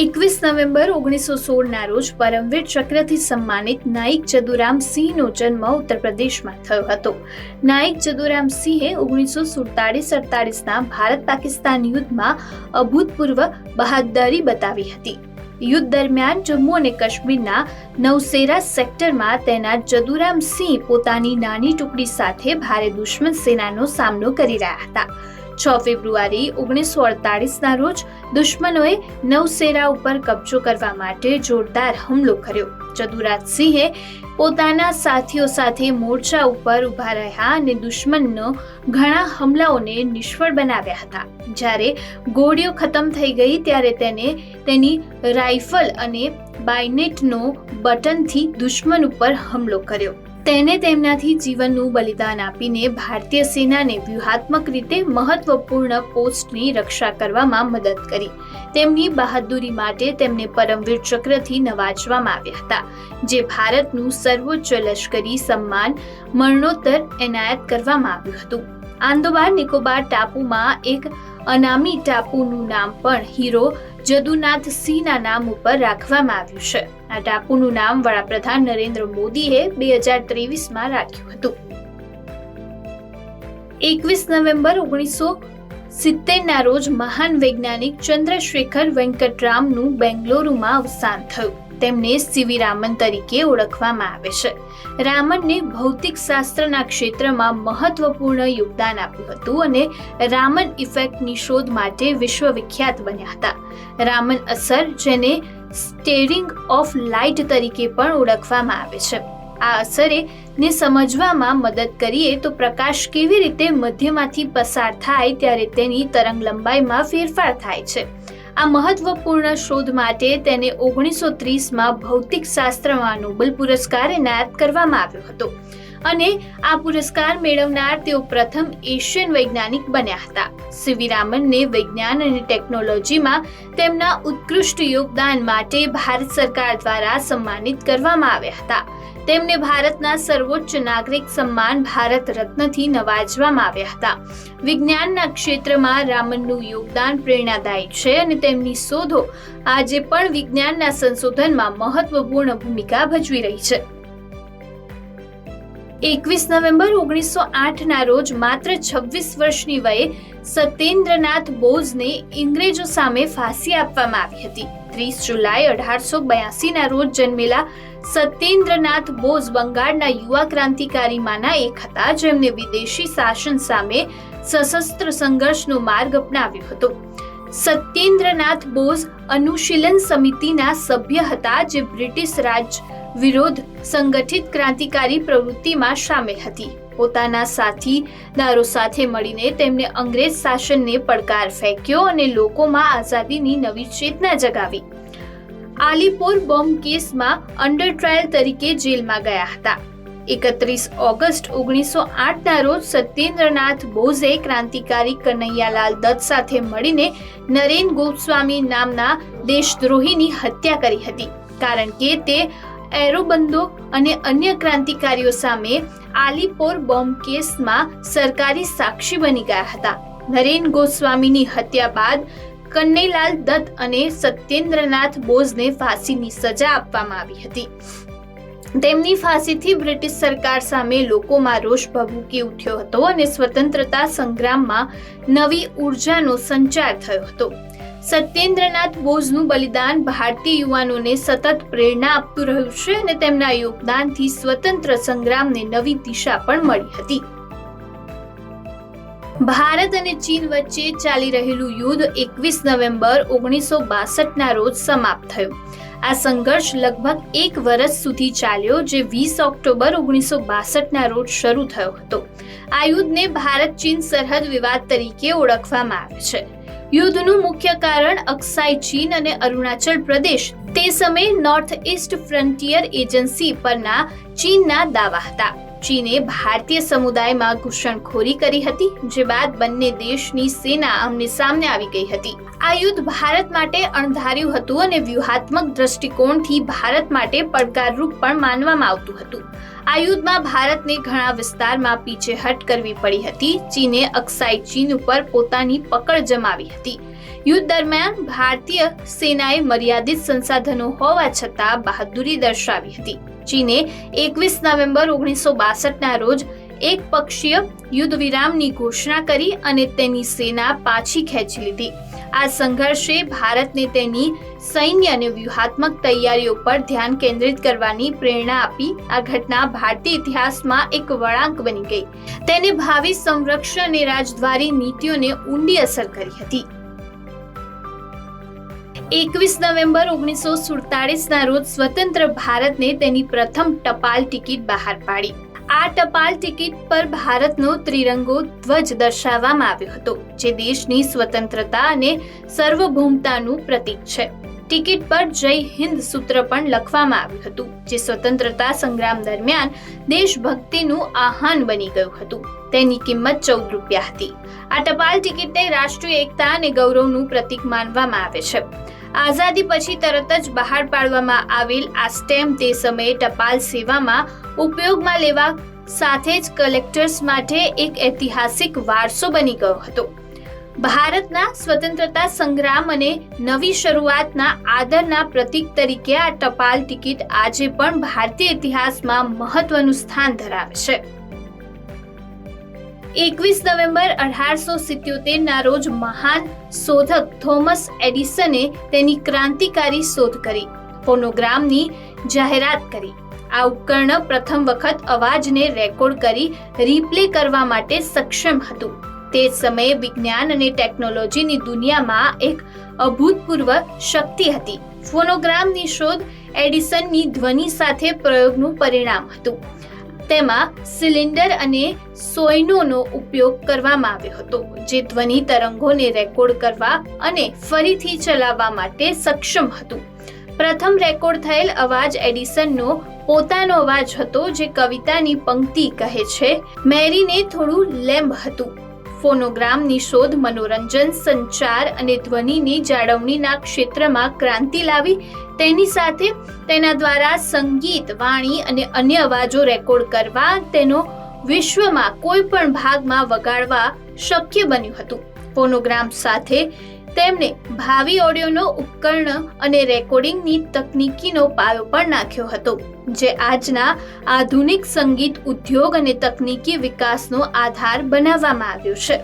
એકવીસ નવેમ્બર ઓગણીસો સોળના રોજ પરમવીર ચક્રથી સન્માનિત નાયક જદુરામ સિંહનો જન્મ ઉત્તર પ્રદેશમાં થયો હતો. નાયક જદુરામ સિંહે ઓગણીસો સુડતાલીસ અડતાળીસના ભારત પાકિસ્તાન યુદ્ધમાં અભૂતપૂર્વ બહાદરી બતાવી હતી. યુદ્ધ દરમિયાન જમ્મુ અને કાશ્મીરના નવસેરા સેક્ટરમાં તેના જદુરામ સિંહ પોતાની નાની ટુકડી સાથે ભારે દુશ્મન સેનાનો સામનો કરી રહ્યા હતા. છ ફેબ્રુઆરી ઓગણીસો અડતાલીસના રોજ દુશ્મનોએ નવસેરા ઉપર કબજો કરવા માટે જોરદાર હુમલો કર્યો. ચદુરાજસિંહે પોતાના સાથીઓ સાથે મોરચા ઉપર ઊભા રહ્યા અને દુશ્મનનો ઘણા હુમલાઓને નિષ્ફળ બનાવ્યા હતા. જ્યારે ગોળીઓ ખતમ થઈ ગઈ ત્યારે તેને તેની રાઇફલ અને બાયનેટનો બટનથી દુશ્મન ઉપર હુમલો કર્યો. તેને તેમનાથી જીવનનું બલિદાન આપીને ભારતીય સેનાને વ્યૂહાત્મક રીતે મહત્વપૂર્ણ પોસ્ટની રક્ષા કરવામાં મદદ કરી. તેમની બહાદુરી માટે તેમને પરમવીર ચક્રથી નવાજવામાં આવ્યા હતા, જે ભારતનું સર્વોચ્ચ લશ્કરી સન્માન મરણોત્તર એનાયત કરવામાં આવ્યું હતું. આંદોબાર નિકોબાર ટાપુમાં એક અનામી ટાપુનું નામ પણ હીરો જદુનાથ સિંહના નામ ઉપર રાખવામાં આવ્યું છે. આ ટાપુનું નામ વડાપ્રધાન નરેન્દ્ર મોદીએ બે હજાર ત્રેવીસમાં રાખ્યું હતું. એકવીસ નવેમ્બર ઓગણીસો સિત્તેરના રોજ મહાન વૈજ્ઞાનિક ચંદ્રશેખર વેંકટરામનું બેંગલુરુમાં અવસાન થયું. તેમને સીવી રામન તરીકે ઓળખવામાં આવે છે. રામનને ભૌતિક શાસ્ત્રના ક્ષેત્રમાં મહત્વપૂર્ણ યોગદાન આપ્યું હતું અને રામન ઇફેક્ટની શોધ માટે વિશ્વવિખ્યાત બન્યા હતા. રામન અસર જેને સ્ટેરિંગ ઓફ લાઇટ તરીકે પણ ઓળખવામાં આવે છે. આ અસરે ને સમજવામાં મદદ કરીએ તો પ્રકાશ કેવી રીતે મધ્યમાંથી પસાર થાય ત્યારે તેની તરંગ લંબાઈમાં ફેરફાર થાય છે. આ મહત્વપૂર્ણ શોધ માટે તેને ઓગણીસો ત્રીસમાં ભૌતિક શાસ્ત્રમાં નોબેલ પુરસ્કાર એનાયત કરવામાં આવ્યો હતો. અને આ પુરસ્કાર મેળવનાર તેઓ પ્રથમ એશિયન વૈજ્ઞાનિક બન્યા હતા. સિવિરામનને વિજ્ઞાન અને ટેકનોલોજીમાં તેમના ઉત્કૃષ્ટ યોગદાન માટે ભારત સરકાર દ્વારા સન્માનિત કરવામાં આવ્યા હતા. તેમને ભારતના સર્વોચ્ચ નાગરિક સન્માન ભારત રત્નથી નવાજવામાં આવ્યા હતા. વિજ્ઞાનના ક્ષેત્રમાં રામનનું યોગદાન પ્રેરણાદાયી છે અને તેમની શોધો આજે પણ વિજ્ઞાનના સંશોધનમાં મહત્વપૂર્ણ ભૂમિકા ભજવી રહી છે. એકવીસ નવેમ્બર ઓગણીસો આઠના રોજ માત્ર છવ્વીસ વર્ષની વયે સત્યેન્દ્રનાથ બોઝને ઇંગ્રેજો સામે ફાંસી આપવામાં આવી હતી. ત્રીસ જુલાઈ અઢારસો બ્યાસીના રોજ જન્મેલા સત્યેન્દ્રનાથ બોઝ બંગાળના યુવા ક્રાંતિકારીમાંના એક હતા. જેમને વિદેશી શાસન સામે સશસ્ત્ર સંઘર્ષનો માર્ગ અપનાવ્યો હતો. સત્યેન્દ્રનાથ બોઝ અનુશીલન સમિતિના સભ્ય હતા, જે બ્રિટિશ રાજ વિરોધ સંગઠિત ક્રાંતિકારી પ્રવૃત્તિમાં સામેલ હતી. પોતાના સાથીદારો સાથે મળીને તેમણે અંગ્રેજ શાસનને પડકાર ફેંક્યો અને લોકોમાં આઝાદીની નવી ચેતના જગાવી. આલીપોર બોમ્બ કેસમાં અંડર ટ્રાયલ તરીકે જેલમાં ગયા હતા. એકત્રીસ ઓગસ્ટ ઓગણીસો આઠના રોજ સત્યેન્દ્રનાથ બોઝે ક્રાંતિકારી કનૈયાલાલ દત્ત સાથે મળીને નરેન ગોસ્વામી નામના દેશદ્રોહીની હત્યા કરી હતી. કારણ કે તે એરોબંદો અને અન્ય ક્રાંતિકારીઓ સામે આલીપોર બોમ્બ કેસમાં સરકારી સાક્ષી બની ગયા હતા. નરેન ગોસ્વામીની હત્યા બાદ કન્નૈલાલ દત્ત અને સત્યેન્દ્રનાથ બોઝને ફાંસીની સજા આપવામાં આવી હતી. તેમની ફાંસીથી બ્રિટિશ સરકાર સામે લોકોમાં રોષ ભભૂકી ઉઠ્યો હતો અને સ્વતંત્રતા સંગ્રામમાં નવી ઉર્જાનો સંચાર થયો હતો. સત્યેન્દ્રનાથ બોઝનું બલિદાન ભારતીય યુવાનોને સતત પ્રેરણા આપતું રહ્યું છે અને તેમના યોગદાનથી સ્વતંત્ર સંગ્રામને નવી દિશા પણ મળી હતી. ભારત અને ચીન વચ્ચે ચાલી રહેલું યુદ્ધ એકવીસ નવેમ્બર ઓગણીસો બાસઠના રોજ સમાપ્ત થયું. આ સંઘર્ષ લગભગ એક વર્ષ સુધી ચાલ્યો જે વીસ ઓક્ટોબર ઓગણીસો બાસઠના રોજ શરૂ થયો હતો. આ યુદ્ધને ભારત ચીન સરહદ વિવાદ તરીકે ઓળખવામાં આવે છે. યુદ્ધનું મુખ્ય કારણ અક્સાઈ ચીન અને અરુણાચલ પ્રદેશ. તે સમયે નોર્થ ઇસ્ટ ફ્રન્ટિયર એજન્સી પરના ચીનના દાવા હતા. ચીને ભારતીય સમુદાયમાં ઘૂસણખોરી કરી હતી, જે બાદ બંને દેશની સેના આમને સામને આવી ગઈ હતી. આ યુદ્ધ ભારત માટે અણધાર્યું હતું અને વ્યૂહાત્મક દ્રષ્ટિકોણથી ભારત માટે પડકારરૂપ પણ માનવામાં આવતું હતું. આ યુદ્ધમાં ભારતને ઘણા વિસ્તારમાં પીછેહટ કરવી પડી હતી. ચીને અક્સાઈ ચીન ઉપર પોતાની પકડ જમાવી હતી. યુદ્ધ દરમિયાન ભારતીય સેનાએ મર્યાદિત સંસાધનો હોવા છતાં બહાદુરી દર્શાવી હતી. ચીને એકવીસ નવેમ્બર ઓગણીસો બાસઠના રોજ એક પક્ષીય યુદ્ધ વિરામની ઘોષણા કરી અને તેની સેના પાછી ખેંચી લીધી. આ સંઘર્ષે ભારતને તેની સૈન્ય અને વ્યૂહાત્મક તૈયારીઓ પર ધ્યાન કેન્દ્રિત કરવાની પ્રેરણા આપી આ ઘટના ભારતીય ઇતિહાસમાં એક વળાંક બની ગઈ. તેને ભાવિ સંરક્ષણ અને રાજદ્વારી નીતિઓને ઊંડી અસર કરી હતી. એકવીસ નવેમ્બર ઓગણીસો સુડતાલીસના રોજ સ્વતંત્ર ભારતને તેની પ્રથમ ટપાલ ટિકિટ બહાર પાડી. આ ટપાલ ટિકિટ પર ભારતનો ત્રિરંગો ધ્વજ દર્શાવવામાં આવ્યો હતો, જે દેશની સ્વતંત્રતા અને સાર્વભૌમતાનું પ્રતીક છે. ટિકિટ પર જય હિન્દ સૂત્ર પણ લખવામાં આવ્યું હતું, જે સ્વતંત્રતા સંગ્રામ દરમિયાન દેશભક્તિનું આહ્વાન બની ગયું હતું. તેની કિંમત ચૌદ રૂપિયા હતી. આ ટપાલ ટિકિટને રાષ્ટ્રીય એકતા અને ગૌરવનું પ્રતીક માનવામાં આવે છે. આઝાદી પછી તરત જ બહાર પાડવામાં આવેલ આ સ્ટેમ્પ તે સમયે ટપાલ સેવામાં ઉપયોગમાં લેવા સાથે જ કલેક્ટર્સ માટે એક ઐતિહાસિક વારસો બની ગયો હતો. ભારતના સ્વતંત્રતા સંગ્રામ અને નવી શરૂઆતના આદરના પ્રતીક તરીકે આ ટપાલ ટિકિટ આજે પણ ભારતીય ઇતિહાસમાં મહત્વનું સ્થાન ધરાવે છે. એકવીસ નવેમ્બર અઢારસો સિત્યોતેરના રોજ મહાન શોધક થોમસ એડિસને તેની ક્રાંતિકારી શોધ કરી ફોનોગ્રામની જાહેરાત કરી. આ ઉપકરણ પ્રથમ વખત અવાજને રેકોર્ડ કરી રિપ્લે કરવા માટે સક્ષમ હતું. તે સમયે વિજ્ઞાન અને ટેકનોલોજીની દુનિયામાં એક અભૂતપૂર્વ શક્તિ હતી. ફોનોગ્રામની શોધ એડિસનની ધ્વનિ સાથે પ્રયોગનું પરિણામ હતું. તેમાં સિલિન્ડર અને સોયનોનો ઉપયોગ કરવામાં આવ્યો હતો, જે ધ્વનિ તરંગોને રેકોર્ડ કરવા અને ફરીથી ચલાવવા માટે સક્ષમ હતું. પ્રથમ રેકોર્ડ થયેલ અવાજ એડિસનનો પોતાનો અવાજ હતો, જે કવિતાની પંક્તિ કહે છે, મેરીને થોડું લેમ્બ હતું. ફોનોગ્રામની શોધ, મનોરંજન, સંચાર અને ધ્વનિની જાળવણીના ક્ષેત્રમાં ક્રાંતિ લાવી, તેની સાથે તેના દ્વારા સંગીત, વાણી અને અન્ય અવાજો રેકોર્ડ કરવા, તેનો વિશ્વમાં કોઈ પણ ભાગમાં વગાડવા શક્ય બન્યું હતું. ફોનોગ્રામ સાથે તેમણે ભાવિ ઓડિયોનો ઉપકરણ અને રેકોર્ડિંગની તકનીકીનો પાયો પણ નાખ્યો હતો, જે આજના આધુનિક સંગીત ઉદ્યોગ અને તકનીકી વિકાસનો આધાર બનાવવામાં આવ્યો છે.